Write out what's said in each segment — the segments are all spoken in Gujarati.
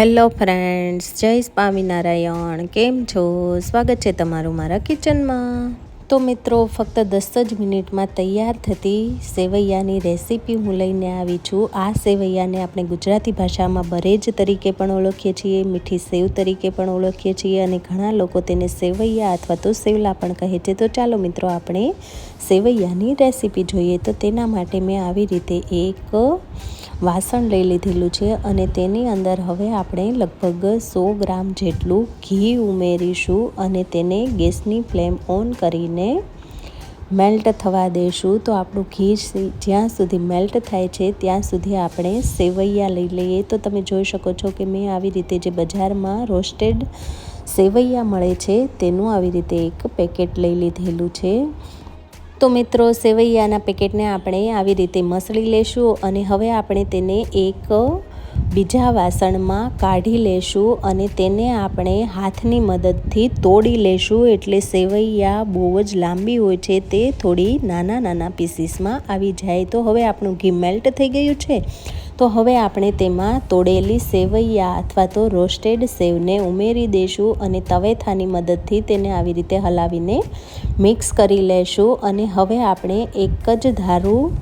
હેલો ફ્રેન્ડ્સ, જય સ્વામિનારાયણ. કેમ છો? સ્વાગત છે તમારું મારા કિચનમાં. તો મિત્રો, ફક્ત દસ જ મિનિટમાં તૈયાર થતી સેવૈયાની રેસીપી હું લઈને આવી છું. આ સેવૈયાને આપણે ગુજરાતી ભાષામાં બરેજ તરીકે પણ ઓળખીએ છીએ, મીઠી સેવ તરીકે પણ ઓળખીએ છીએ અને ઘણા લોકો તેને સેવૈયા અથવા તો સેવલા પણ કહે છે. તો ચાલો મિત્રો, આપણે સેવૈયાની રેસીપી જોઈએ. તો તેના માટે મેં આવી રીતે એક વાસણ લઈ લીધેલું છે અને તેની અંદર હવે આપણે લગભગ સો ગ્રામ જેટલું ઘી ઉમેરીશું અને તેને ગેસની ફ્લેમ ઓન કરીને મેલ્ટ થવા દઈશું તો આપણું ઘી જ્યાં સુધી મેલ્ટ થાય છે, ત્યાં સુધી આપણે સેવૈયા લઈ લઈએ. તો તમે જોઈ શકો છો કે મેં આવી રીતે જે બજારમાં રોસ્ટેડ સેવૈયા મળે છે, તેનું આવી રીતે એક પેકેટ લઈ લીધેલું છે. તો મિત્રો, સેવૈયાના પેકેટને આપણે આવી રીતે મસળી લેશું અને હવે આપણે તેને એક બીજા વાસણમાં કાઢી લેશું અને તેને આપણે હાથની મદદથી તોડી લેશું. એટલે સેવૈયા બહુ જ લાંબી હોય છે, તે થોડી નાના નાના પીસીસમાં આવી જાય. તો હવે આપણું ઘી મેલ્ટ થઈ ગયું છે. તો હવે આપણે તેમાં તોડેલી સેવૈયા અથવા તો રોસ્ટેડ સેવને ઉમેરી દઈશું અને તવેથાની મદદથી તેને આવી રીતે હલાવીને મિક્સ કરી લેશું અને હવે આપણે એક જ ધારું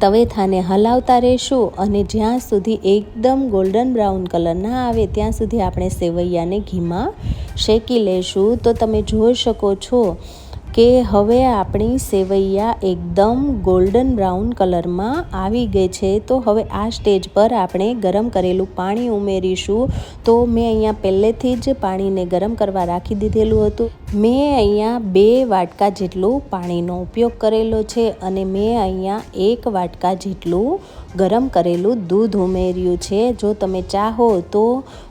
તવેથાને હલાવતા રહીશું અને જ્યાં સુધી એકદમ ગોલ્ડન બ્રાઉન કલર ના આવે ત્યાં સુધી આપણે સેવૈયાને ઘીમાં શેકી લેશું. તો તમે જોઈ શકો છો કે હવે આપણી સેવૈયા એકદમ ગોલ્ડન બ્રાઉન કલરમાં આવી ગઈ છે, તો હવે આ સ્ટેજ પર આપણે ગરમ કરેલું પાણી ઉમેરીશું. તો મેં અહીંયા પહેલેથી જ પાણીને ગરમ કરવા રાખી દીધેલું હતું. મેં અહીંયા બે વાટકા જેટલું પાણીનો ઉપયોગ કરેલો છે અને મેં અહીંયા એક વાટકા જેટલું ગરમ કરેલું દૂધ ઉમેર્યું છે. જો તમે ચાહો તો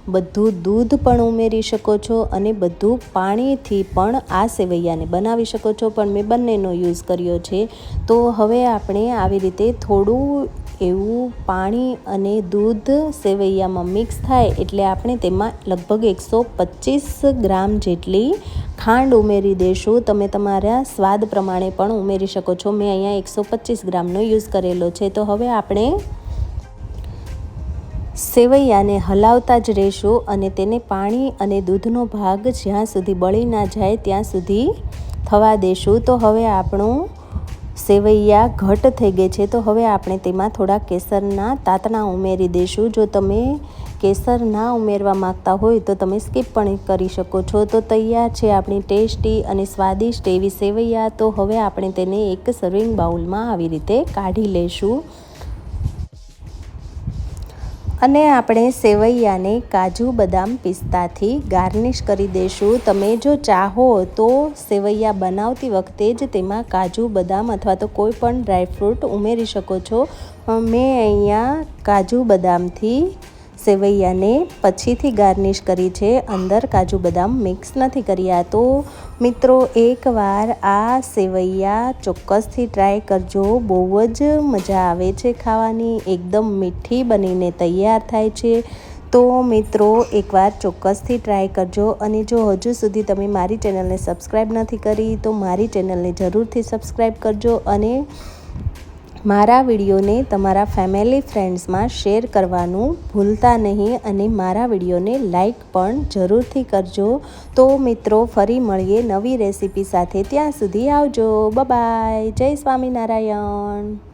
બધું દૂધ પણ ઉમેરી શકો છો અને બધું પાણીથી પણ આ સેવૈયાને બનાવી શકો છો. પણ મેં બંનેનો યુઝ કર્યો છે. તો હવે આપણે આવી રીતે થોડું એવું પાણી અને દૂધ સેવૈયામાં મિક્સ થાય એટલે આપણે તેમાં લગભગ એકસો પચીસ ગ્રામ જેટલી ખાંડ ઉમેરી દેશું. તમે તમારા સ્વાદ પ્રમાણે પણ ઉમેરી શકો છો. મેં અહીંયા એકસો પચીસ ગ્રામનો યુઝ કરેલો છે. તો હવે આપણે સેવૈયાને હલાવતા જ રહેશું અને તેને પાણી અને દૂધનો ભાગ જ્યાં સુધી બળી ના જાય ત્યાં સુધી થવા દેશું. તો હવે આપણું સેવૈયા ઘટ થઈ ગઈ છે, તો હવે આપણે તેમાં થોડા કેસરના તાતણા ઉમેરી દઈશું. જો તમે કેસર ના ઉમેરવા માગતા હોય, તો તમે સ્કીપ પણ કરી શકો છો. તો તૈયાર છે આપણી ટેસ્ટી અને સ્વાદિષ્ટ એવી સેવૈયા. તો હવે આપણે તેને એક સર્વિંગ બાઉલમાં આવી રીતે કાઢી લઈશું. અને આપણે સેવૈયાને કાજુ બદામ પિસ્તાથી ગાર્નિશ કરી દઈશું તમે જો ચાહો તો સેવૈયા બનાવતી વખતે જ તેમાં કાજુ બદામ અથવા તો કોઈ પણ ડ્રાયફ્રૂટ ઉમેરી શકો છો. મેં અહીંયા કાજુ બદામથી સેવૈયાને પછીથી ગાર્નિશ કરી છે. અંદર કાજુ બદામ મિક્સ નથી કર્યા. તો મિત્રો, એકવાર આ સેવૈયા ચોક્કસથી ટ્રાય કરજો. બહુ જ મજા આવે છે ખાવાની. એકદમ મીઠી બનીને તૈયાર થાય છે. તો મિત્રો, એકવાર ચોક્કસથી ટ્રાય કરજો. અને જો હજુ સુધી તમે મારી ચેનલને સબસ્ક્રાઈબ નથી કરી, તો મારી ચેનલને જરૂરથી સબસ્ક્રાઈબ કરજો અને મારા વિડીયોને તમારા ફેમિલી ફ્રેન્ડ્સમાં શેર કરવાનું ભૂલતા નહીં અને મારા વિડીયોને લાઈક પણ જરૂરથી કરજો. તો મિત્રો, ફરી મળીએ નવી રેસીપી સાથે. ત્યાં સુધી આવજો. બાય જય સ્વામિનારાયણ.